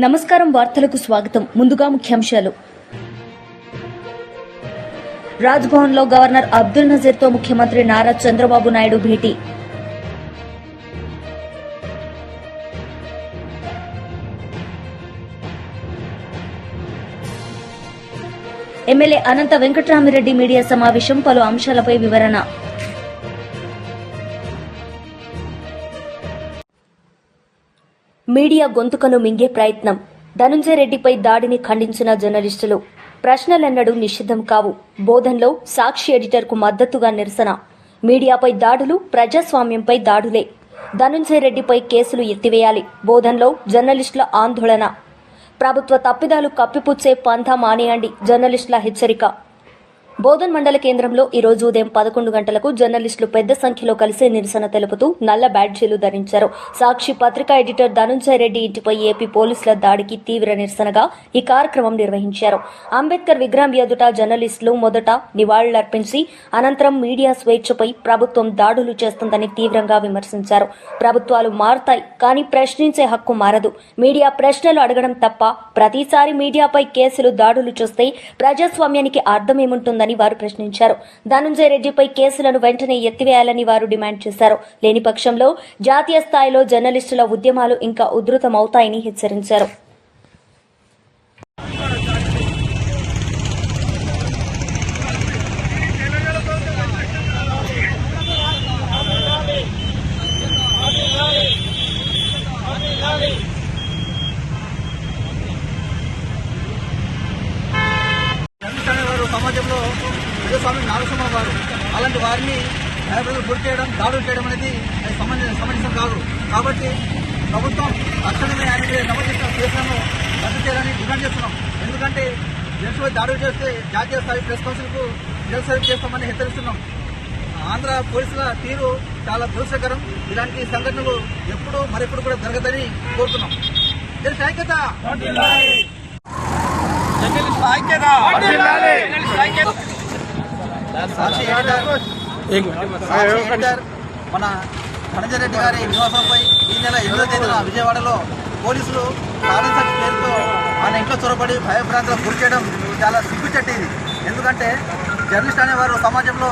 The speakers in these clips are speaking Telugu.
నమస్కారం వార్తలకు స్వాగతం. ముందుగా ముఖ్యాంశాలు. రాజ్భవన్లో గవర్నర్ అబ్దుల్ నజీర్తో ముఖ్యమంత్రి నారా చంద్రబాబు నాయుడు భేటీ. ఎమ్మెల్యే అనంత వెంకటరామిరెడ్డి మీడియా సమావేశం పలు అంశాలపై వివరణ. మీడియా గొంతుకను మింగే ప్రయత్నం. ధనుంజయ రెడ్డిపై దాడిని ఖండించిన జర్నలిస్టులు. ప్రశ్నలెన్నడూ నిషిద్ధం కావు. బోధన్లో సాక్షి ఎడిటర్కు మద్దతుగా నిరసన. మీడియాపై దాడులు ప్రజాస్వామ్యంపై దాడులే. ధనుంజయ రెడ్డిపై కేసులు ఎత్తివేయాలి. బోధన్లో జర్నలిస్టుల ఆందోళన. ప్రభుత్వ తప్పిదాలు కప్పిపుచ్చే పంథా మానేయండి జర్నలిస్టుల హెచ్చరిక. బోధన్ మండల కేంద్రంలో ఈ రోజు ఉదయం పదకొండు గంటలకు జర్నలిస్టులు పెద్ద సంఖ్యలో కలిసి నిరసన తెలుపుతూ నల్ల బ్యాడ్జీలు ధరించారు. సాక్షి పత్రికా ఎడిటర్ ధనుంజయ రెడ్డి ఇంటిపై ఏపీ పోలీసుల దాడికి తీవ్ర నిరసనగా ఈ కార్యక్రమం నిర్వహించారు. అంబేద్కర్ విగ్రహం ఎదుట జర్నలిస్టులు మొదట నివాళులర్పించి అనంతరం మీడియా స్వేచ్ఛపై ప్రభుత్వం దాడులు చేస్తుందని తీవ్రంగా విమర్శించారు. ప్రభుత్వాలు మారుతాయి కానీ ప్రశ్నించే హక్కు మారదు. మీడియా ప్రశ్నలు అడగడం తప్ప ప్రతిసారి మీడియాపై కేసులు దాడులు చూస్తే ప్రజాస్వామ్యానికి అర్థమేముంటుందని వారు ప్రశ్నించారు. ధనుంజయ రెడ్డిపై కేసులను వెంటనే ఎత్తివేయాలని వారు డిమాండ్ చేశారు. లేని పక్షంలో జాతీయ స్థాయిలో జర్నలిస్టుల ఉద్యమాలు ఇంకా ఉధృతమవుతాయని హెచ్చరించారు జర్నలిస్ట్ వారు సమాజంలో ప్రజాస్వామ్యం నాగస్వామ్య వారు అలాంటి వారిని భయప్రదలు గురి చేయడం దాడులు చేయడం అనేది సమంజ సమంజసం కాదు. కాబట్టి ప్రభుత్వం తక్షణమే ఆయన మీద నమోదు చేసిన కేసులను రద్దు చేయాలని డిమాండ్ చేస్తున్నాం. ఎందుకంటే జడ్జిపై దాడులు చేస్తే జాతీయ స్థాయి ప్రెస్ కౌన్సిల్కు నిరసన చేస్తామని హెచ్చరిస్తున్నాం. ఆంధ్ర పోలీసుల తీరు చాలా దురదృష్టకరం. ఇలాంటి సంఘటనలు ఎప్పుడు మరెప్పుడు కూడా జరగదని కోరుతున్నాం. జర్నలిస్ట్ ఐక్యత! జర్నలిస్ట్ సాక్షి మన ధనంజయ రెడ్డి గారి నివాసంపై ఈ నెల ఎనిమిదో తేదీన విజయవాడలో పోలీసులు కారణం పేరుతో ఆయన ఇంట్లో చొరబడి భయభ్రాంతులకు గురి చేయడం చాలా సిగ్గుచెట్టు. ఇది ఎందుకంటే జర్నలిస్ట్ అనేవారు సమాజంలో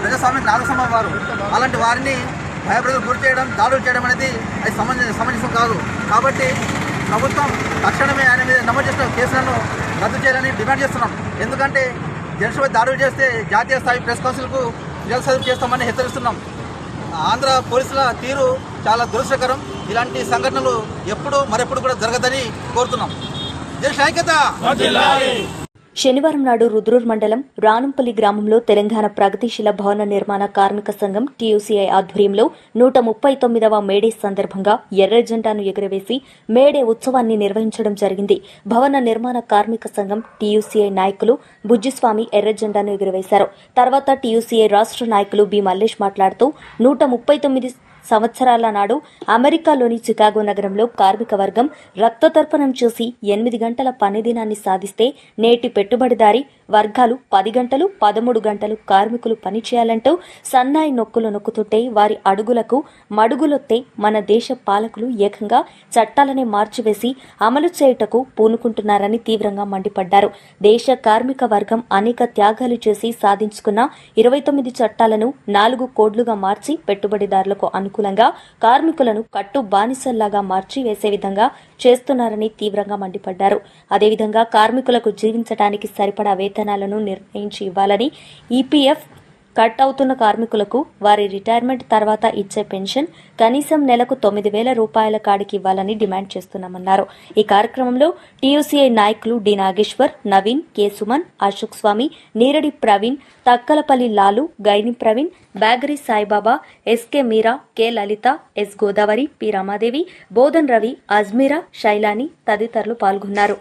ప్రజాస్వామ్య నాగస్వామ్యం వారు. అలాంటి వారిని భయభ్రాంతులకు గురి చేయడం దాడులు చేయడం అనేది అది సమంజ సమంజసం కాదు. కాబట్టి ప్రభుత్వం తక్షణమే ఆయన మీద నమోదు చేసిన కేసులను రద్దు చేయాలని డిమాండ్ చేస్తున్నాం. ఎందుకంటే జడ్జిపై దాడులు చేస్తే జాతీయ స్థాయి ప్రెస్ కౌన్సిల్కు నిరసన చేస్తామని హెచ్చరిస్తున్నాం. ఆంధ్ర పోలీసుల తీరు చాలా దురదృష్టకరం. ఇలాంటి సంఘటనలు ఎప్పుడు మరెప్పుడు కూడా జరగదని కోరుతున్నాం. జై ఐక్యత! శనివారం నాడు రుద్రూర్ మండలం రానంపల్లి గ్రామంలో తెలంగాణ ప్రగతిశీల భవన నిర్మాణ కార్మిక సంఘం టీయూసీఐ ఆధ్వర్యంలో నూట ముప్పై తొమ్మిదవ మేడే సందర్భంగా ఎర్ర జెండాను ఎగురవేసి మేడే ఉత్సవాన్ని నిర్వహించడం జరిగింది. భవన నిర్మాణ కార్మిక సంఘం టీయూసీఐ నాయకులు బుజ్జిస్వామి ఎర్ర జెండాను ఎగురవేశారు. తర్వాత టీయూసీఐ రాష్ట్ర నాయకులు బి మల్లేష్ మాట్లాడుతూ నూట ముప్పై తొమ్మిది సంవత్సరాల నాడు అమెరికాలోని చికాగో నగరంలో కార్మిక వర్గం రక్తతర్పణం చేసి ఎనిమిది గంటల పని దినాన్ని సాధిస్తే నేటి పెట్టుబడిదారి వర్గాలు పది గంటలు పదమూడు గంటలు కార్మికులు పనిచేయాలంటూ సన్నాయి నొక్కులు నొక్కుతుంటే వారి అడుగులకు మడుగులొత్తే మన దేశ పాలకులు ఏకంగా చట్టాలనే మార్చివేసి అమలు చేయుటకు పూనుకుంటున్నారని తీవ్రంగా మండిపడ్డారు. దేశ కార్మిక వర్గం అనేక త్యాగాలు చేసి సాధించుకున్న ఇరవై తొమ్మిది చట్టాలను నాలుగు కోడ్లుగా మార్చి పెట్టుబడిదారులకు అనుకూలంగా కార్మికులను కట్టు బానిసల్లాగా మార్చి వేసే విధంగా చేస్తున్నారని తీవ్రంగా మండిపడ్డారు. అదేవిధంగా కార్మికులకు జీవించడానికి సరిపడా వేతనాలను నిర్ణయించి ఇవ్వాలని ఈపీఎఫ్ కట్ అవుతున్న కార్మికులకు వారి రిటైర్మెంట్ తర్వాత ఇచ్చే పెన్షన్ కనీసం నెలకు తొమ్మిది వేల రూపాయల కాడికి ఇవ్వాలని డిమాండ్ చేస్తున్నామన్నారు. ఈ కార్యక్రమంలో టీయూసీఐ నాయకులు D Nageshwar Naveen K Suman Ashok Swamy Neeradi Praveen Thakkalapalli Lalu Gaini Praveen Byagari Saibaba SK Meera K Lalitha S Godavari P Ramadevi Bodhan Ravi Ajmeera Shailani తదితరులు పాల్గొన్నారు.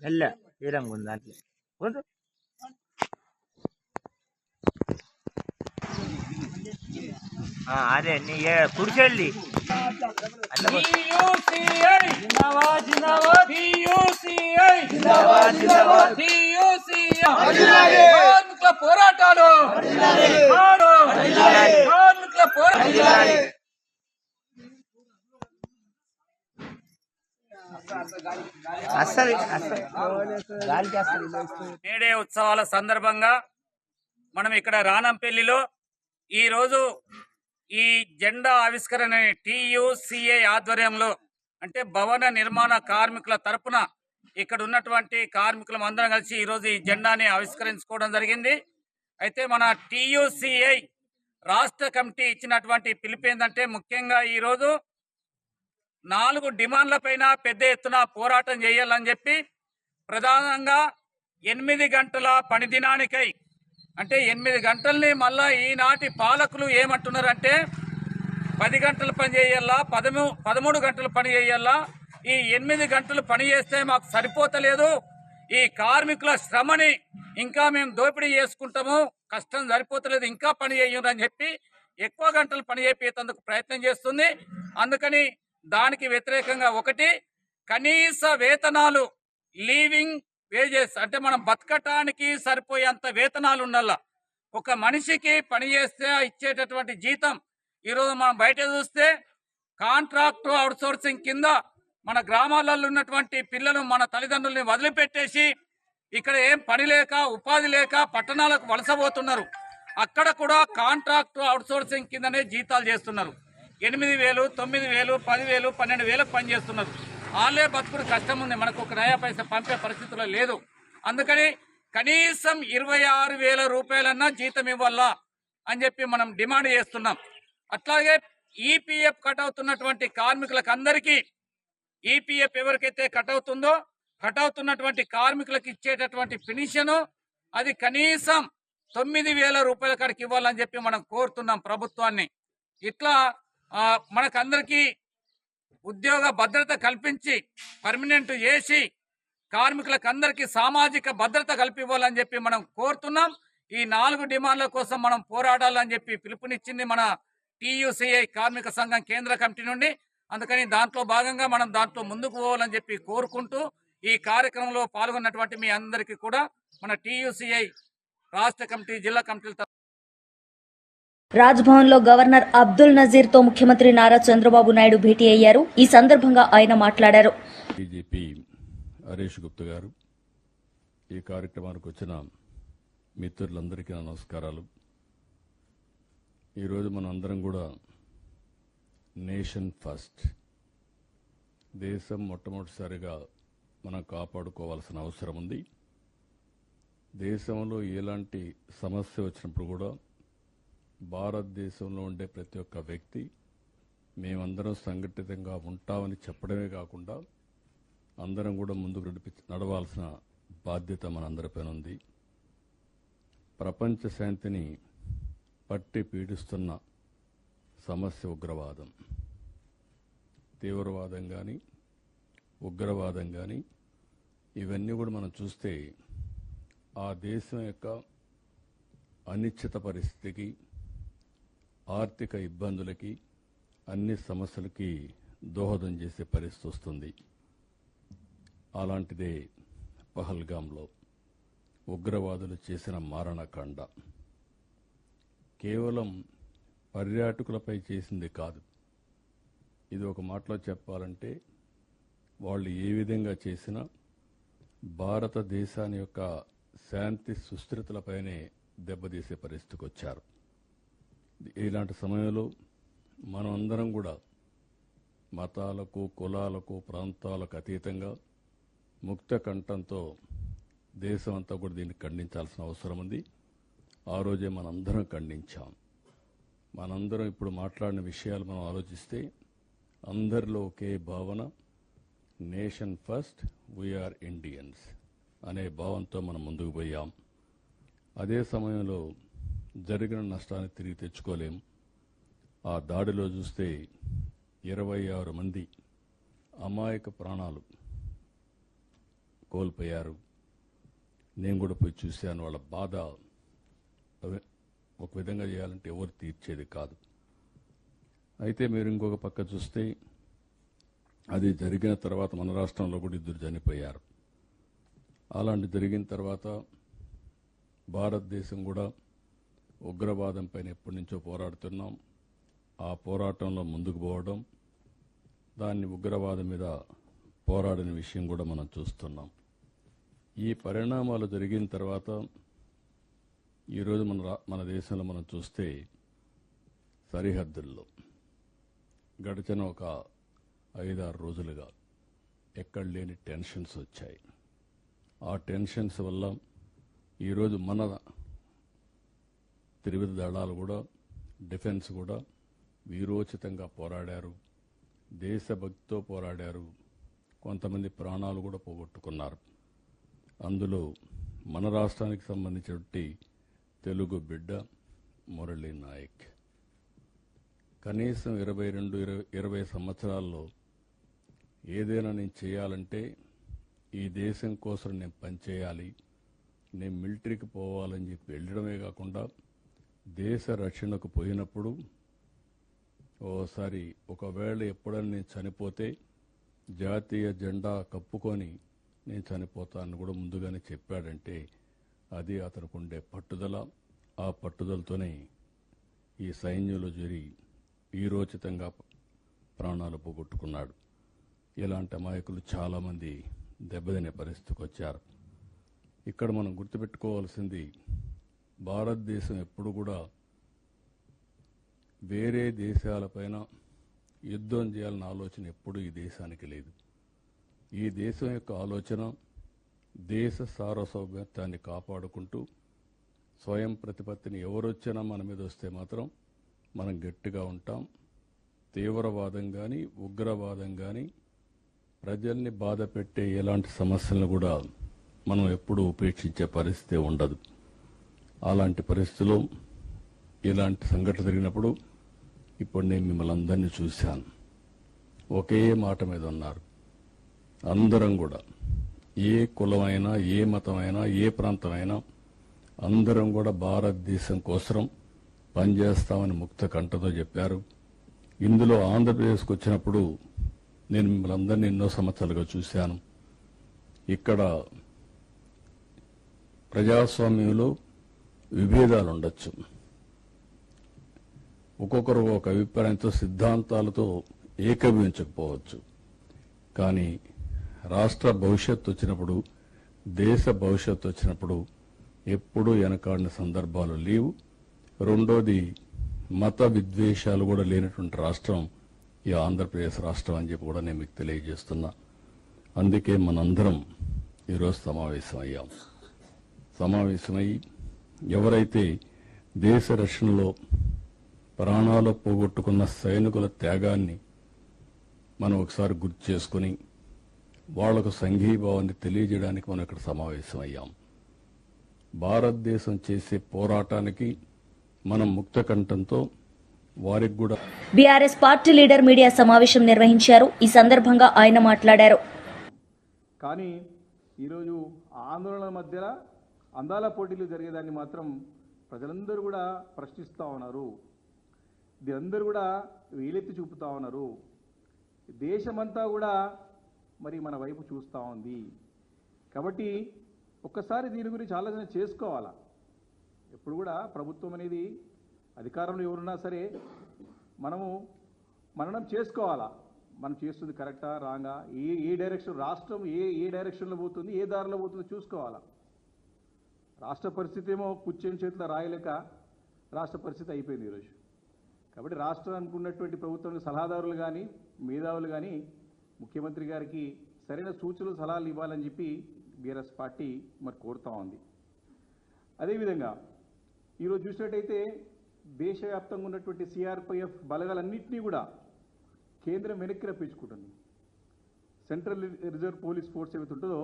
நல்ல வீரம் கொண்ட நாட்டில் கொண்டு అదే నీ కుడిచెళ్ళి పోరాటాలు కార్మికుల పోరాటాలు నేడే మేడే ఉత్సవాల సందర్భంగా మనం ఇక్కడ రానంపల్లిలో ఈ రోజు ఈ జెండా ఆవిష్కరణ టియుసిఐ ఆధ్వర్యంలో అంటే భవన నిర్మాణ కార్మికుల తరపున ఇక్కడ ఉన్నటువంటి కార్మికులం అందరం కలిసి ఈరోజు ఈ జెండాని ఆవిష్కరించుకోవడం జరిగింది. అయితే మన టియుసిఐ రాష్ట్ర కమిటీ ఇచ్చినటువంటి పిలుపు ఏంటంటే ముఖ్యంగా ఈరోజు నాలుగు డిమాండ్ల పైన పెద్ద ఎత్తున పోరాటం చేయాలని చెప్పి ప్రధానంగా ఎనిమిది గంటల పనిదినానికై అంటే ఎనిమిది గంటల్ని మళ్ళా ఈనాటి పాలకులు ఏమంటున్నారంటే పది గంటలు పని చేయాలా పదమూ పదమూడు గంటలు పని చేయాలా ఈ ఎనిమిది గంటలు పని చేస్తే మాకు సరిపోతలేదు ఈ కార్మికుల శ్రమని ఇంకా మేము దోపిడీ చేసుకుంటాము కష్టం సరిపోతలేదు ఇంకా పని చేయరని అని చెప్పి ఎక్కువ గంటలు పని చేపేందుకు ప్రయత్నం చేస్తుంది. అందుకని దానికి వ్యతిరేకంగా ఒకటి కనీస వేతనాలు లీవింగ్ వేజెస్ అంటే మనం బతకటానికి సరిపోయేంత వేతనాలు ఉండాల ఒక మనిషికి పని చేస్తే ఇచ్చేటటువంటి జీతం ఈరోజు మనం బయట చూస్తే కాంట్రాక్ట్ అవుట్సోర్సింగ్ కింద మన గ్రామాలలో ఉన్నటువంటి పిల్లలు మన తల్లిదండ్రుల్ని వదిలిపెట్టేసి ఇక్కడ ఏం పని లేక ఉపాధి లేక పట్టణాలకు వలసపోతున్నారు అక్కడ కూడా కాంట్రాక్ట్ అవుట్సోర్సింగ్ కిందనే జీతాలు చేస్తున్నారు. ఎనిమిది వేలు తొమ్మిది వేలు పదివేలు పన్నెండు వేలకు పనిచేస్తున్నారు. వాళ్ళే బతుకుడు కష్టం ఉంది మనకు ఒక నయా పైస పంపే పరిస్థితుల్లో లేదు. అందుకని కనీసం ఇరవై ఆరు వేల రూపాయలన్నా జీతం ఇవ్వాలా అని చెప్పి మనం డిమాండ్ చేస్తున్నాం. అట్లాగే ఈపీఎఫ్ కట్ అవుతున్నటువంటి కార్మికులకు అందరికీ ఈపీఎఫ్ ఎవరికైతే కట్ అవుతుందో కట్ అవుతున్నటువంటి కార్మికులకు ఇచ్చేటటువంటి పెన్షన్ అది కనీసం తొమ్మిది వేల రూపాయల కాడికి ఇవ్వాలని చెప్పి మనం కోరుతున్నాం ప్రభుత్వాన్ని. ఇట్లా మనకందరికీ ఉద్యోగ భద్రత కల్పించి పర్మనెంట్ చేసి కార్మికులకందరికీ సామాజిక భద్రత కల్పివ్వాలని చెప్పి మనం కోరుతున్నాం. ఈ నాలుగు డిమాండ్ల కోసం మనం పోరాడాలని చెప్పి పిలుపునిచ్చింది మన టీయూసీఐ కార్మిక సంఘం కేంద్ర కమిటీ నుండి. అందుకని దాంట్లో భాగంగా మనం దాంట్లో ముందుకు పోవాలని చెప్పి కోరుకుంటూ ఈ కార్యక్రమంలో పాల్గొన్నటువంటి మీ అందరికీ కూడా మన టీయూసీఐ రాష్ట్ర కమిటీ జిల్లా కమిటీల రాజ్భవన్లో గవర్నర్ అబ్దుల్ నజీర్తో ముఖ్యమంత్రి నారా చంద్రబాబు నాయుడు భేటీ అయ్యారు. ఈ సందర్భంగా ఆయన మాట్లాడారు. డీజీపీ హరీష్ గుప్తా గారు ఈ కార్యక్రమానికి వచ్చిన మిత్రులందరికీ నా నమస్కారాలు. ఈరోజు మన అందరం కూడా నేషన్ ఫస్ట్. దేశం మొట్టమొదటిసారిగా మనం కాపాడుకోవాల్సిన అవసరం ఉంది. దేశంలో ఎలాంటి సమస్య వచ్చినప్పుడు కూడా భారతదేశంలో ఉండే ప్రతి ఒక్క వ్యక్తి మేమందరం సంఘటితంగా ఉంటామని చెప్పడమే కాకుండా అందరం కూడా ముందుకు నడిపి నడవాల్సిన బాధ్యత మనందరిపైన ఉంది. ప్రపంచ శాంతిని పట్టి పీడిస్తున్న సమస్య ఉగ్రవాదం. తీవ్రవాదం కానీ ఉగ్రవాదం కానీ ఇవన్నీ కూడా మనం చూస్తే ఆ దేశం యొక్క అనిశ్చిత పరిస్థితికి ఆర్థిక ఇబ్బందులకి అన్ని సమస్యలకి దోహదం చేసే పరిస్థితి వస్తుంది. అలాంటిదే పహల్గాంలో ఉగ్రవాదులు చేసిన మారణకాండ. కేవలం పర్యాటకులపై చేసింది కాదు. ఇది ఒక మాటలో చెప్పాలంటే వాళ్ళు ఏ విధంగా చేసినా భారతదేశాన్ని యొక్క శాంతి సుస్థిరతలపైనే దెబ్బతీసే పరిస్థితికి వచ్చారు ఇలాంటి సమయంలో మనం అందరం కూడా మతాలకు కులాలకు ప్రాంతాలకు అతీతంగా ముక్త కంఠంతో దేశం అంతా కూడా దీన్ని ఖండించాల్సిన అవసరం ఉంది. ఆ రోజే మనందరం ఖండించాం. మనందరం ఇప్పుడు మాట్లాడిన విషయాలు మనం ఆలోచిస్తే అందరిలో ఒకే భావన నేషన్ ఫస్ట్ వీఆర్ ఇండియన్స్ అనే భావంతో మనం ముందుకు పోయాం. అదే సమయంలో జరిగిన నష్టాన్ని తిరిగి తెచ్చుకోలేం. ఆ దాడిలో చూస్తే ఇరవై ఆరు మంది అమాయక ప్రాణాలు కోల్పోయారు. నేను కూడా పోయి చూశాను. వాళ్ళ బాధ ఒక విధంగా చేయాలంటే ఎవరు తీర్చేది కాదు. అయితే మీరు ఇంకొక పక్క చూస్తే అది జరిగిన తర్వాత మన రాష్ట్రంలో కూడా ఇద్దరు చనిపోయారు. అలాంటి జరిగిన తర్వాత భారతదేశం కూడా ఉగ్రవాదం పైన ఎప్పటి నుంచో పోరాడుతున్నాం. ఆ పోరాటంలో ముందుకు పోవడం దాన్ని ఉగ్రవాదం మీద పోరాడిన విషయం కూడా మనం చూస్తున్నాం. ఈ పరిణామాలు జరిగిన తర్వాత ఈరోజు మన రా- మన దేశంలో మనం చూస్తే సరిహద్దుల్లో గడిచిన ఒక ఐదారు రోజులుగా ఎక్కడ లేని టెన్షన్స్ వచ్చాయి. ఆ టెన్షన్స్ వల్ల ఈరోజు మన త్రివిధ దళాలు కూడా డిఫెన్స్ కూడా వీరోచితంగా పోరాడారు. దేశభక్తితో పోరాడారు. కొంతమంది ప్రాణాలు కూడా పోగొట్టుకున్నారు. అందులో మన రాష్ట్రానికి సంబంధించినటువంటి తెలుగు బిడ్డ మురళీ నాయక్. కనీసం ఇరవై రెండు ఇరవై ఇరవై సంవత్సరాల్లో ఏదైనా నేను చేయాలంటే ఈ దేశం కోసం నేను పనిచేయాలి. నేను మిలిటరీకి పోవాలని చెప్పి వెళ్ళడమే కాకుండా దేశ రక్షణకు పోయినప్పుడు ఓసారి ఒకవేళ ఎప్పుడైనా నేను చనిపోతే జాతీయ జెండా కప్పుకొని నేను చనిపోతాను కూడా ముందుగానే చెప్పాడంటే అది అతనికి ఉండే పట్టుదల. ఆ పట్టుదలతోనే ఈ సైన్యంలో చేరి వీరోచితంగా ప్రాణాలు పోగొట్టుకున్నాడు. ఇలాంటి అమాయకులు చాలామంది దెబ్బతినే పరిస్థితికి వచ్చారు ఇక్కడ మనం గుర్తుపెట్టుకోవాల్సింది భారతదేశం ఎప్పుడు కూడా వేరే దేశాలపైన యుద్ధం చేయాలన్న ఆలోచన ఎప్పుడూ ఈ దేశానికి లేదు. ఈ దేశం యొక్క ఆలోచన దేశ సారసౌభ్యత్వాన్ని కాపాడుకుంటూ స్వయం ప్రతిపత్తిని ఎవరొచ్చినా మన మీద వస్తే మాత్రం మనం గట్టిగా ఉంటాం. తీవ్రవాదం కానీ ఉగ్రవాదం కానీ ప్రజల్ని బాధ పెట్టే ఎలాంటి సమస్యలను కూడా మనం ఎప్పుడూ ఉపేక్షించే పరిస్థితి ఉండదు. అలాంటి పరిస్థితిలో ఇలాంటి సంఘటన జరిగినప్పుడు ఇప్పుడు నేను మిమ్మల్ని అందరినీ చూశాను. ఒకే మాట మీద ఉన్నారు. అందరం కూడా ఏ కులమైనా ఏ మతమైనా ఏ ప్రాంతమైనా అందరం కూడా భారతదేశం కోసం పనిచేస్తామని ముక్త కంఠతో చెప్పారు. ఇందులో ఆంధ్రప్రదేశ్కి వచ్చినప్పుడు నేను మిమ్మల్ని అందరినీ ఎన్నో సంవత్సరాలుగా చూశాను. ఇక్కడ ప్రజాస్వామ్యంలో విభేదాలు ఉండొచ్చు ఒక్కొక్కరు ఒక అభిప్రాయంతో సిద్ధాంతాలతో ఏకీభవించకపోవచ్చు. కానీ రాష్ట్ర భవిష్యత్తు వచ్చినప్పుడు దేశ భవిష్యత్తు వచ్చినప్పుడు ఎప్పుడూ వెనకాడిన సందర్భాలు లేవు. రెండోది మత విద్వేషాలు కూడా లేనటువంటి రాష్ట్రం ఈ ఆంధ్రప్రదేశ్ రాష్ట్రం అని చెప్పి కూడా నేను మీకు తెలియజేస్తున్నా. అందుకే మనందరం ఈరోజు సమావేశం అయ్యాం సమావేశమై ఎవరైతే దేశ రక్షణలో ప్రాణాలు పోగొట్టుకున్న సైనికుల త్యాగాన్ని మనం ఒకసారి గుర్తు చేసుకుని వాళ్ళకు సంఘీభావాన్ని తెలియజేయడానికి మనం ఇక్కడ సమావేశం అయ్యాం భారతదేశం చేసే పోరాటానికి మనం ముక్త కంఠంతో వారికి కూడా బీఆర్ఎస్ పార్టీ లీడర్ మీడియా సమావేశం నిర్వహించారు. ఈ సందర్భంగా ఆయన మాట్లాడారు. కానీ ఈరోజు ఆందోళన మధ్యలో అందాల పోటీలు జరిగేదాన్ని మాత్రం ప్రజలందరూ కూడా ప్రశ్నిస్తూ ఉన్నారు. అందరూ కూడా వేలెత్తి చూపుతా ఉన్నారు. దేశమంతా కూడా మరి మన వైపు చూస్తూ ఉంది. కాబట్టి ఒక్కసారి దీని గురించి ఆలోచన చేసుకోవాలా? ఎప్పుడు కూడా ప్రభుత్వం అనేది అధికారంలో ఎవరున్నా సరే మనము మననం చేసుకోవాలా? మనం చేస్తుంది కరెక్టా? రాంగా? ఏ ఏ డైరెక్షన్? రాష్ట్రం ఏ ఏ డైరెక్షన్లో పోతుంది? ఏ దారిలో పోతుందో? చూసుకోవాలా? రాష్ట్ర పరిస్థితి ఏమో కూర్చొని చేతిలో రాయలేక రాష్ట్ర పరిస్థితి అయిపోయింది ఈరోజు కాబట్టి రాష్ట్రానికి ఉన్నటువంటి ప్రభుత్వం సలహాదారులు కానీ మేధావులు కానీ ముఖ్యమంత్రి గారికి సరైన సూచనలు సలహాలు ఇవ్వాలని చెప్పి బీఆర్ఎస్ పార్టీ మరి కోరుతా ఉంది. అదేవిధంగా ఈరోజు చూసినట్టయితే దేశవ్యాప్తంగా ఉన్నటువంటి సిఆర్పిఎఫ్ బలగాలన్నింటినీ కూడా కేంద్రం వెనక్కి రప్పించుకుంటుంది. సెంట్రల్ రిజర్వ్ పోలీస్ ఫోర్స్ ఏవైతే ఉంటుందో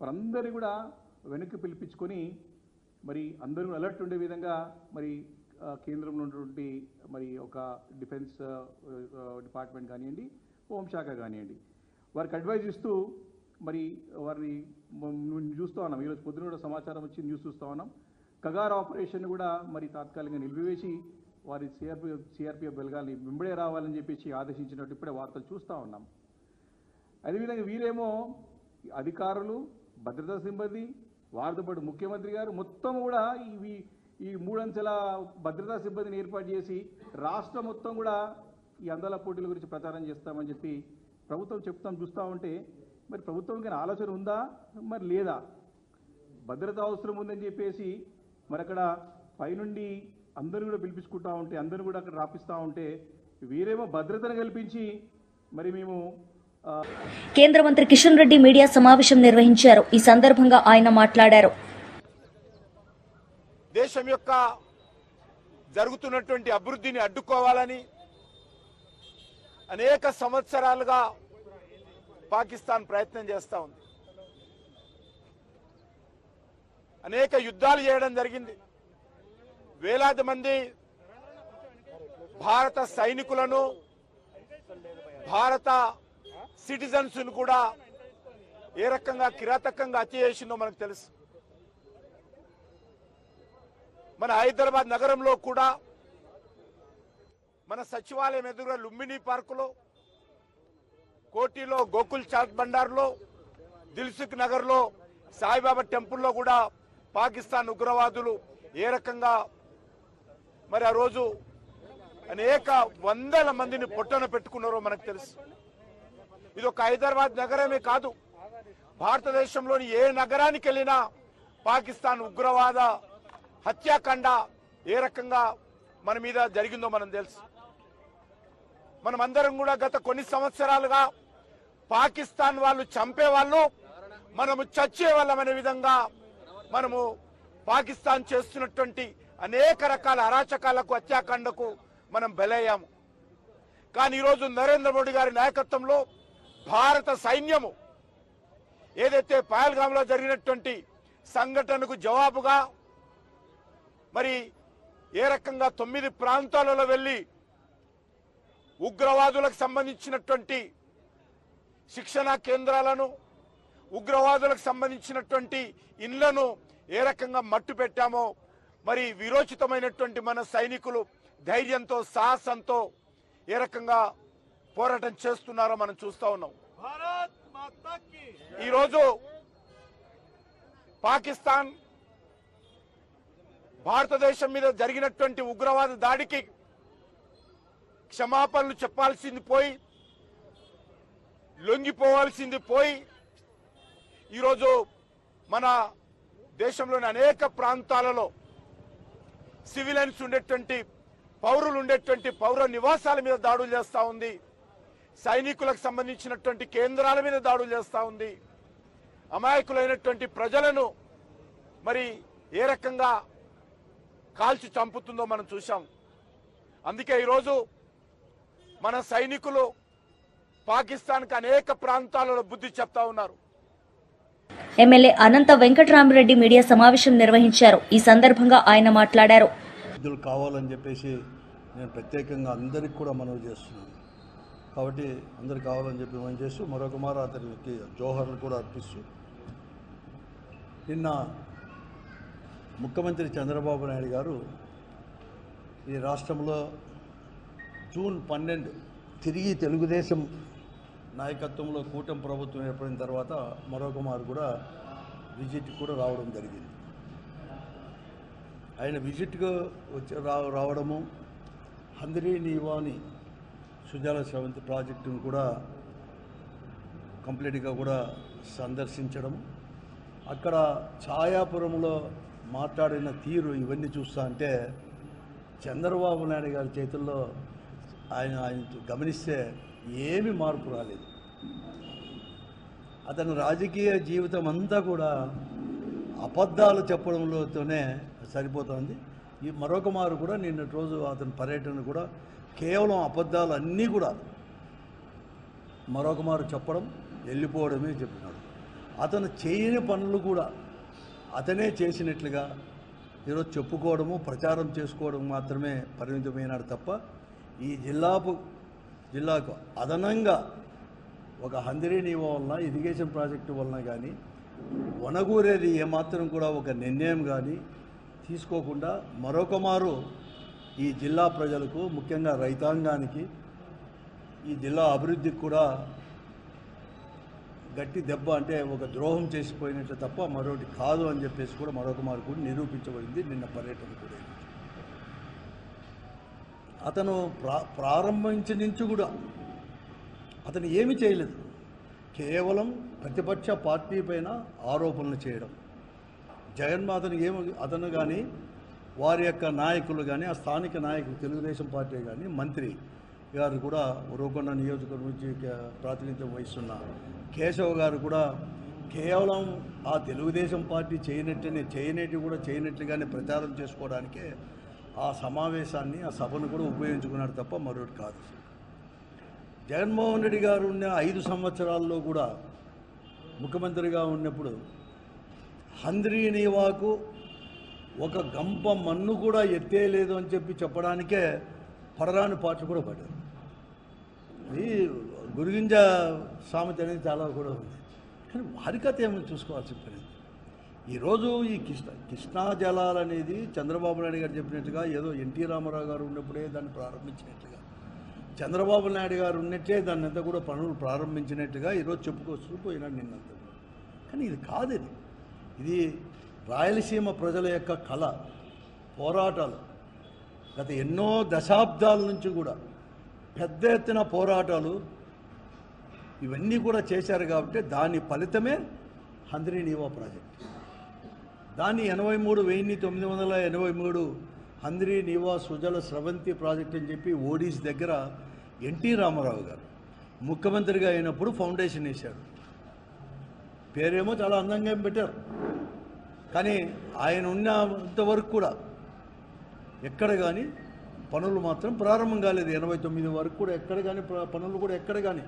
వారందరినీ కూడా వెనక్కి పిలిపించుకొని మరి అందరూ అలర్ట్ ఉండే విధంగా మరి కేంద్రంలో ఉన్నటువంటి మరి ఒక డిఫెన్స్ డిపార్ట్మెంట్ కానివ్వండి హోంశాఖ కానివ్వండి వారికి అడ్వైజ్ ఇస్తూ మరి వారిని చూస్తూ ఉన్నాం. ఈరోజు పొద్దున కూడా సమాచారం వచ్చి న్యూస్ చూస్తూ ఉన్నాం. కగార్ ఆపరేషన్ కూడా మరి తాత్కాలికంగా నిలిపివేసి వారి సిఆర్పిఎఫ్ సిఆర్పిఎఫ్ బెలగాల్ని వెంబడే రావాలని చెప్పేసి ఆదేశించినట్టు ఇప్పుడే వార్తలు చూస్తూ ఉన్నాం. అదేవిధంగా వీరేమో అధికారులు భద్రతా సిబ్బంది వారితో పాటు ముఖ్యమంత్రి గారు మొత్తం కూడా ఇవి ఈ మూడంచెల భద్రతా సిబ్బందిని ఏర్పాటు చేసి రాష్ట్రం మొత్తం కూడా ఈ అందాల పోటీల గురించి ప్రచారం చేస్తామని చెప్పి ప్రభుత్వం చెప్తాం చూస్తూ ఉంటే. మరి ప్రభుత్వంకి ఆలోచన ఉందా? మరి లేదా? భద్రత అవసరం ఉందని చెప్పేసి మరి అక్కడ పైనుండి అందరూ కూడా పిలిపించుకుంటా ఉంటే అందరూ కూడా అక్కడ రాపిస్తూ ఉంటే వీరేమో భద్రతను కల్పించి మరి మేము కేంద్ర మంత్రి కిషన్ రెడ్డి మీడియా సమావేశం నిర్వహించారు. ఈ సందర్భంగా ఆయన మాట్లాడారు. దేశం యొక్క జరుగుతున్నటువంటి అభివృద్ధిని అడ్డుకోవాలని అనేక సంవత్సరాలుగా పాకిస్తాన్ ప్రయత్నం చేస్తూ ఉంది. అనేక యుద్ధాలు చేయడం జరిగింది. వేలాది మంది భారత సైనికులను భారత సిటిజన్స్ కూడా ఏ రకంగా కిరాతకంగా హత్య చేసిందో మనకు తెలుసు. మన హైదరాబాద్ నగరంలో కూడా మన సచివాలయం ఎదురుగా లుంబిని పార్కులో కోటిలో గోకుల్ చాట్ బండార్లో దిల్సుఖ్ నగర్లో సాయిబాబా టెంపుల్లో కూడా పాకిస్తాన్ ఉగ్రవాదులు ఏ రకంగా మరి ఆ రోజు అనేక వందల మందిని పొట్టన పెట్టుకున్నారో మనకు తెలుసు. ఇది ఒక హైదరాబాద్ నగరమే కాదు. భారతదేశంలోని ఏ నగరానికి వెళ్ళినా పాకిస్తాన్ ఉగ్రవాద హత్యాకాండ ఏ రకంగా మన మీద జరిగిందో మనం తెలుసు. మనమందరం కూడా గత కొన్ని సంవత్సరాలుగా పాకిస్తాన్ వాళ్ళు చంపేవాళ్ళు మనము చచ్చే వాళ్ళం అనే విధంగా మనము పాకిస్తాన్ చేస్తున్నటువంటి అనేక రకాల అరాచకాలకు హత్యాకాండకు మనం బలయ్యాము. కానీ ఈరోజు నరేంద్ర మోడీ గారి నాయకత్వంలో భారత సైన్యము ఏదైతే పహల్గామ్లో జరిగినటువంటి సంఘటనకు జవాబుగా మరి ఏ రకంగా తొమ్మిది ప్రాంతాలలో వెళ్ళి ఉగ్రవాదులకు సంబంధించినటువంటి శిక్షణా కేంద్రాలను ఉగ్రవాదులకు సంబంధించినటువంటి ఇండ్లను ఏ రకంగా మట్టు పెట్టామో మరి విరోచితమైనటువంటి మన సైనికులు ధైర్యంతో సాహసంతో ఏ రకంగా పోరాటం చేస్తున్నారో మనం చూస్తా ఉన్నాం. ఈరోజు పాకిస్తాన్ భారతదేశం మీద జరిగినటువంటి ఉగ్రవాద దాడికి క్షమాపణలు చెప్పాల్సింది పోయి లొంగిపోవాల్సింది పోయి ఈరోజు మన దేశంలోని అనేక ప్రాంతాలలో సివిలియన్స్ ఉండేటువంటి పౌరులు ఉండేటువంటి పౌర నివాసాల మీద దాడులు చేస్తా ఉంది. సైనికులకు సంబంధించినటువంటి కేంద్రాల మీద దాడులు చేస్తా ఉంది. అమాయకులైనటువంటి ప్రజలను మరి ఏ రకంగా కాల్చి చంపుతుందో మనం చూశాం. అందుకే ఈరోజు మన సైనికులు పాకిస్తాన్కి అనేక ప్రాంతాలలో బుద్ధి చెప్తా ఉన్నారు. ఎమ్మెల్యే అనంత వెంకటరామరెడ్డి మీడియా సమావేశం నిర్వహించారు. ఈ సందర్భంగా ఆయన మాట్లాడారు. కావాలని చెప్పేసి నేను ప్రత్యేకంగా అందరికి కూడా మనవి చేస్తున్నాను. కాబట్టి అందరికి కావాలని చెప్పి మేము చేస్తూ మరొక మారు అతనికి జోహర్లు కూడా అర్పిస్తూ నిన్న ముఖ్యమంత్రి చంద్రబాబు నాయుడు గారు ఈ రాష్ట్రంలో జూన్ పన్నెండు తిరిగి తెలుగుదేశం నాయకత్వంలో కూటమి ప్రభుత్వం ఏర్పడిన తర్వాత మరొక మారు కూడా విజిట్ కూడా రావడం జరిగింది. ఆయన విజిట్గా వచ్చి రావడము హంద్రీ నీవాని సుజాల సెవెంత్ ప్రాజెక్టును కూడా కంప్లీట్గా కూడా సందర్శించడం. అక్కడ ఛాయాపురంలో మాట్లాడిన తీరు ఇవన్నీ చూస్తా అంటే చంద్రబాబు నాయుడు గారి చేతుల్లో ఆయన ఆయన గమనిస్తే ఏమి మార్పు రాలేదు. అతని రాజకీయ జీవితం అంతా కూడా అబద్ధాలు చెప్పడంలోతోనే సరిపోతుంది. ఈ మరొక మారు కూడా నిన్నటి రోజు అతని పర్యటన కూడా కేవలం అబద్ధాలు అన్నీ కూడా మరొక మారు చెప్పడం వెళ్ళిపోవడమే చెప్తున్నాడు అతను చేయని పనులు కూడా అతనే చేసినట్లుగా ఈరోజు చెప్పుకోవడము ప్రచారం చేసుకోవడం మాత్రమే పరిమితమైనాడు తప్ప ఈ జిల్లాపు జిల్లాకు అదనంగా ఒక హందిరీ నీవ వలన ఇరిగేషన్ ప్రాజెక్టు వలన కానీ వనగూరేది ఏమాత్రం కూడా ఒక నిర్ణయం కానీ తీసుకోకుండా మరొక మారు ఈ జిల్లా ప్రజలకు ముఖ్యంగా రైతాంగానికి ఈ జిల్లా అభివృద్ధికి కూడా గట్టి దెబ్బ అంటే ఒక ద్రోహం చేసిపోయినట్లు తప్ప మరొకటి కాదు అని చెప్పేసి కూడా మరొక మారు కూడా నిరూపించబడింది నిన్న పర్యటన కూడా. అతను ప్రా ప్రారంభించి నుంచి కూడా అతను ఏమి చేయలేదు. కేవలం ప్రతిపక్ష పార్టీ పైన ఆరోపణలు చేయడం. జగన్మాతను ఏమి అతను కానీ వారి యొక్క నాయకులు కానీ ఆ స్థానిక నాయకులు తెలుగుదేశం పార్టీ కానీ మంత్రి గారు కూడా ఉరవకొండ నియోజకవర్గం నుంచి ప్రాతినిధ్యం వహిస్తున్న కేశవ్ గారు కూడా కేవలం ఆ తెలుగుదేశం పార్టీ చేయనట్టునే చేయనట్టు కూడా చేయనట్టుగానే ప్రచారం చేసుకోవడానికే ఆ సమావేశాన్ని ఆ సభను కూడా ఉపయోగించుకున్నాడు తప్ప మరొకటి కాదు. జగన్మోహన్ రెడ్డి గారు ఉన్న ఐదు సంవత్సరాల్లో కూడా ముఖ్యమంత్రిగా ఉన్నప్పుడు హంద్రీ నీవాకు ఒక గంప మన్ను కూడా ఎత్తేయలేదు అని చెప్పి చెప్పడానికే పడరాని పాటలు కూడా పడ్డారు ఇది గురిగింజ సామెత అనేది చాలా కూడా ఉంది. కానీ వారి కథ చూసుకోవాల్సి పడింది ఈరోజు ఈ కృష్ణ కృష్ణా జలాలు అనేది చంద్రబాబు నాయుడు గారు చెప్పినట్టుగా ఏదో ఎన్టీ రామారావు గారు ఉన్నప్పుడే దాన్ని ప్రారంభించినట్టుగా చంద్రబాబు నాయుడు గారు ఉన్నట్టే దాన్ని అంతా కూడా పనులు ప్రారంభించినట్టుగా ఈరోజు చెప్పుకొస్తూ పోయినాడు నిన్నంతా కానీ ఇది కాదు ఇది. ఇది రాయలసీమ ప్రజల యొక్క కళ పోరాటాలు. గత ఎన్నో దశాబ్దాల నుంచి కూడా పెద్ద ఎత్తున పోరాటాలు ఇవన్నీ కూడా చేశారు కాబట్టి దాని ఫలితమే హంద్రీ నీవా ప్రాజెక్ట్. దాన్ని ఎనభై మూడు వెయ్యి తొమ్మిది వందల ఎనభై మూడు హంద్రీ నీవా సుజల స్రవంతి ప్రాజెక్ట్ అని చెప్పి ఓడీస్ దగ్గర ఎన్టీ రామారావు గారు ముఖ్యమంత్రిగా అయినప్పుడు ఫౌండేషన్ వేశారు. పేరేమో చాలా అందంగా పెట్టారు. కానీ ఆయన ఉన్నంత వరకు కూడా ఎక్కడ కానీ పనులు మాత్రం ప్రారంభం కాలేదు. ఎనభై తొమ్మిది వరకు కూడా ఎక్కడ కానీ పనులు కూడా ఎక్కడ కానీ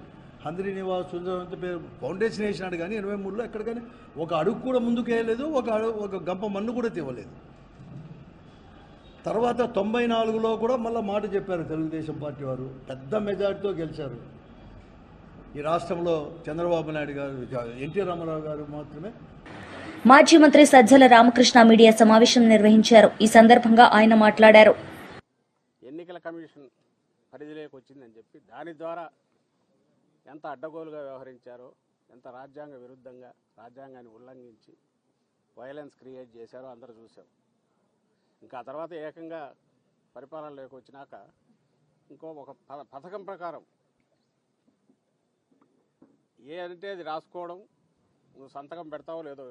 హంద్రి నివాస్ సుందరవంత పేరు ఫౌండేషన్ వేసినాడు కానీ ఎనభై మూడులో ఎక్కడ కానీ ఒక అడుగు కూడా ముందుకు వేయలేదు ఒక అడుగు ఒక గంప మన్ను కూడా తీవలేదు. తర్వాత తొంభై నాలుగులో కూడా మళ్ళీ మాట చెప్పారు తెలుగుదేశం పార్టీ వారు. పెద్ద మెజార్టీతో గెలిచారు. ఈ రాష్ట్రంలో చంద్రబాబు నాయుడు గారు ఎన్టీ రామారావు గారు మాత్రమే మాజీ మంత్రి సజ్జల రామకృష్ణ మీడియా సమావేశం నిర్వహించారు. ఈ సందర్భంగా ఆయన మాట్లాడారు. ఎన్నికల కమిషన్ పరిధిలోకి వచ్చిందని చెప్పి దాని ద్వారా ఎంత అడ్డగోలుగా వ్యవహరించారో ఎంత రాజ్యాంగ విరుద్ధంగా రాజ్యాంగాన్ని ఉల్లంఘించి వైలెన్స్ క్రియేట్ చేశారో అందరూ చూశాం. ఇంకా ఆ తర్వాత ఏకంగా పరిపాలనలోకి వచ్చినాక ఇంకో ఒక పథకం ప్రకారం ఏ అంటే అది రాసుకోవడం నువ్వు సంతకం పెడతావో లేదో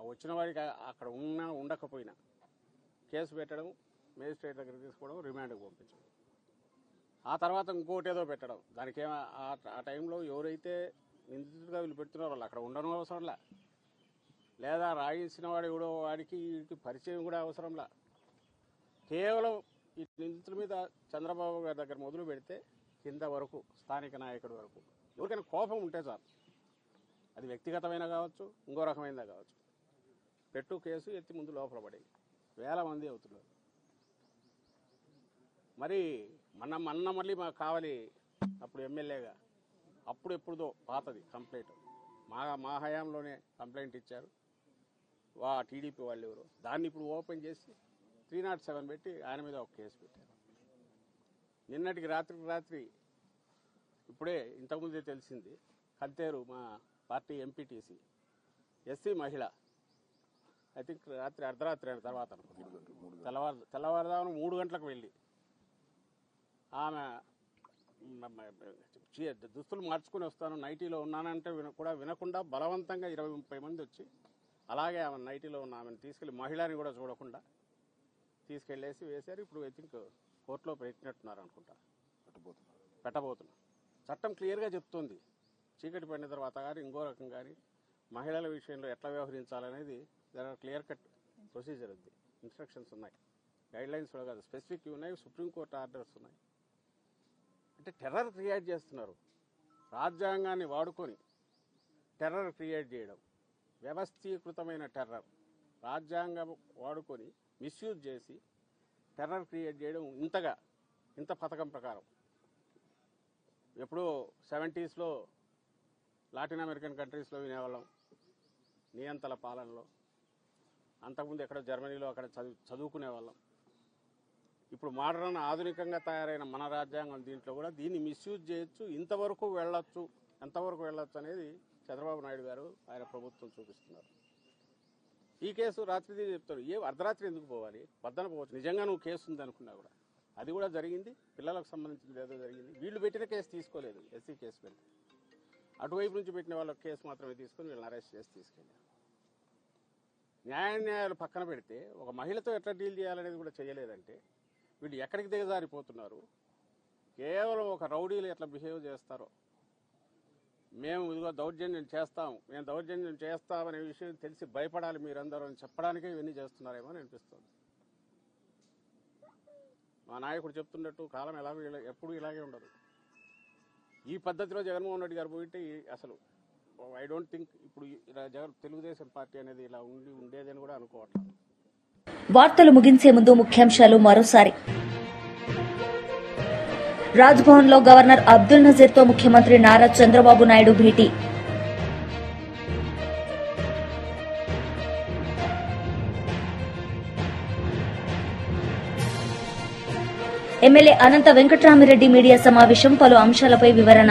వచ్చిన వాడికి అక్కడ ఉన్నా ఉండకపోయినా కేసు పెట్టడం మేజిస్ట్రేట్ దగ్గర తీసుకోవడం రిమాండ్కి పంపించడం. ఆ తర్వాత ఇంకోటి ఏదో పెట్టడం. దానికి ఏమ ఆ- ఆ టైంలో ఎవరైతే నిందితుడిగా వీళ్ళు పెడుతున్నారో వాళ్ళు అక్కడ ఉండడం అవసరంలా. లేదా రాయించిన వాడు ఎవడో వాడికి వీడికి పరిచయం కూడా అవసరంలా. కేవలం ఈ నిందితుల మీద చంద్రబాబు గారి దగ్గర మొదలు పెడితే కింద వరకు స్థానిక నాయకుడి వరకు ఎవరికైనా కోపం ఉంటే చాలు. అది వ్యక్తిగతమైన కావచ్చు ఇంకో రకమైనదా కావచ్చు. పెట్టు కేసు ఎత్తి ముందు లోపల పడింది వేల మంది అవుతున్నారు. మరి మన మన్న మళ్ళీ మాకు కావాలి అప్పుడు ఎమ్మెల్యేగా. అప్పుడు ఎప్పుడుదో పాతది కంప్లైంట్. మా మా హయాంలోనే కంప్లైంట్ ఇచ్చారు. వా టీడీపీ వాళ్ళు ఎవరు. దాన్ని ఇప్పుడు ఓపెన్ చేసి త్రీ నాట్ సెవెన్ పెట్టి ఆయన మీద ఒక కేసు పెట్టారు. నిన్నటికి రాత్రికి రాత్రి ఇప్పుడే ఇంతకుముందే తెలిసింది. కంతేరు మా పార్టీ ఎంపీటీసీ. ఎస్సీ మహిళ. ఐ థింక్ రాత్రి అర్ధరాత్రి అయిన తర్వాత తెల్లవారు తెల్లవారుదాము మూడు గంటలకు వెళ్ళి ఆమె దుస్తులు మార్చుకుని వస్తాను. నైటీలో ఉన్నానంటే కూడా వినకుండా బలవంతంగా ఇరవై ముప్పై మంది వచ్చి అలాగే ఆమె నైటీలో ఉన్న ఆమెను తీసుకెళ్ళి మహిళని కూడా చూడకుండా తీసుకెళ్ళేసి వేశారు. ఇప్పుడు ఐ థింక్ కోర్టులో పెట్టినట్టున్నారు అనుకుంటా. పెట్టబోతున్నా చట్టం క్లియర్గా చెప్తుంది. చీకటి పడిన తర్వాత కానీ ఇంకో రకం కానీ మహిళల విషయంలో ఎట్లా వ్యవహరించాలనేది there are clear cut procedure ఉంది. ఇన్స్ట్రక్షన్స్ ఉన్నాయి. గైడ్ లైన్స్ కూడా కాదు. స్పెసిఫిక్ ఉన్నాయి. సుప్రీంకోర్టు ఆర్డర్స్ ఉన్నాయి. అంటే టెర్రర్ క్రియేట్ చేస్తున్నారు. రాజ్యాంగాన్ని వాడుకొని టెర్రర్ క్రియేట్ చేయడం. వ్యవస్థీకృతమైన టెర్రర్ రాజ్యాంగం వాడుకొని మిస్యూజ్ చేసి టెర్రర్ క్రియేట్ చేయడం ఇంతగా ఇంత పథకం ప్రకారం. ఎప్పుడో సెవెంటీస్లో లాటిన్ అమెరికన్ కంట్రీస్లో వినేవాళ్ళం. నియంతల పాలనలో. అంతకుముందు ఎక్కడ జర్మనీలో అక్కడ చదువు చదువుకునే వాళ్ళం. ఇప్పుడు మోడర్న్ ఆధునికంగా తయారైన మన రాజ్యాంగం దీంట్లో కూడా దీన్ని మిస్యూజ్ చేయొచ్చు ఇంతవరకు వెళ్ళొచ్చు ఎంతవరకు వెళ్ళొచ్చు అనేది చంద్రబాబు నాయుడు గారు ఆయన ప్రభుత్వం చూపిస్తున్నారు. ఈ కేసు రాత్రి చెప్తారు ఏ అర్ధరాత్రి ఎందుకు పోవాలి? వద్దన పోవచ్చు. నిజంగా నువ్వు కేసు ఉంది అనుకున్నా కూడా. అది కూడా జరిగింది. పిల్లలకు సంబంధించింది ఏదో జరిగింది. వీళ్ళు పెట్టిన కేసు తీసుకోలేదు. ఎస్సీ కేసు పెట్టి అటువైపు నుంచి పెట్టిన వాళ్ళ కేసు మాత్రమే తీసుకొని వీళ్ళని అరెస్ట్ చేసి తీసుకెళ్ళారు. న్యాయన్యాయాలు పక్కన పెడితే ఒక మహిళతో ఎట్లా డీల్ చేయాలనేది కూడా చేయలేదంటే వీళ్ళు ఎక్కడికి దిగజారిపోతున్నారు? కేవలం ఒక రౌడీలు ఎట్లా బిహేవ్ చేస్తారో? మేము ఇదిగో దౌర్జన్యం చేస్తాం. మేము దౌర్జన్యం చేస్తామనే విషయం తెలిసి భయపడాలి మీరందరూ అని చెప్పడానికే ఇవన్నీ చేస్తున్నారేమో అని అనిపిస్తుంది. మా నాయకుడు చెప్తున్నట్టు కాలం ఎలాగో ఎప్పుడు ఇలాగే ఉండదు. ఈ పద్ధతిలో జగన్మోహన్ రెడ్డి గారు పోయింటే ఈ- అసలు ఐ డోంట్ థింక్ ఇప్పుడు తెలుగుదేశం పార్టీ అనేది ఇలా ఉండి ఉండేదని కూడా అనుకోవట్లేదు. వార్తలు ముగించే ముందు ముఖ్యాంశాలు మరోసారి. రాజ్భవన్లో గవర్నర్ అబ్దుల్ నజీర్తో ముఖ్యమంత్రి నారా చంద్రబాబు నాయుడు భేటీ. ఎమ్మెల్యే అనంత వెంకట్రామిరెడ్డి మీడియా సమావేశం పలు అంశాలపై వివరణ.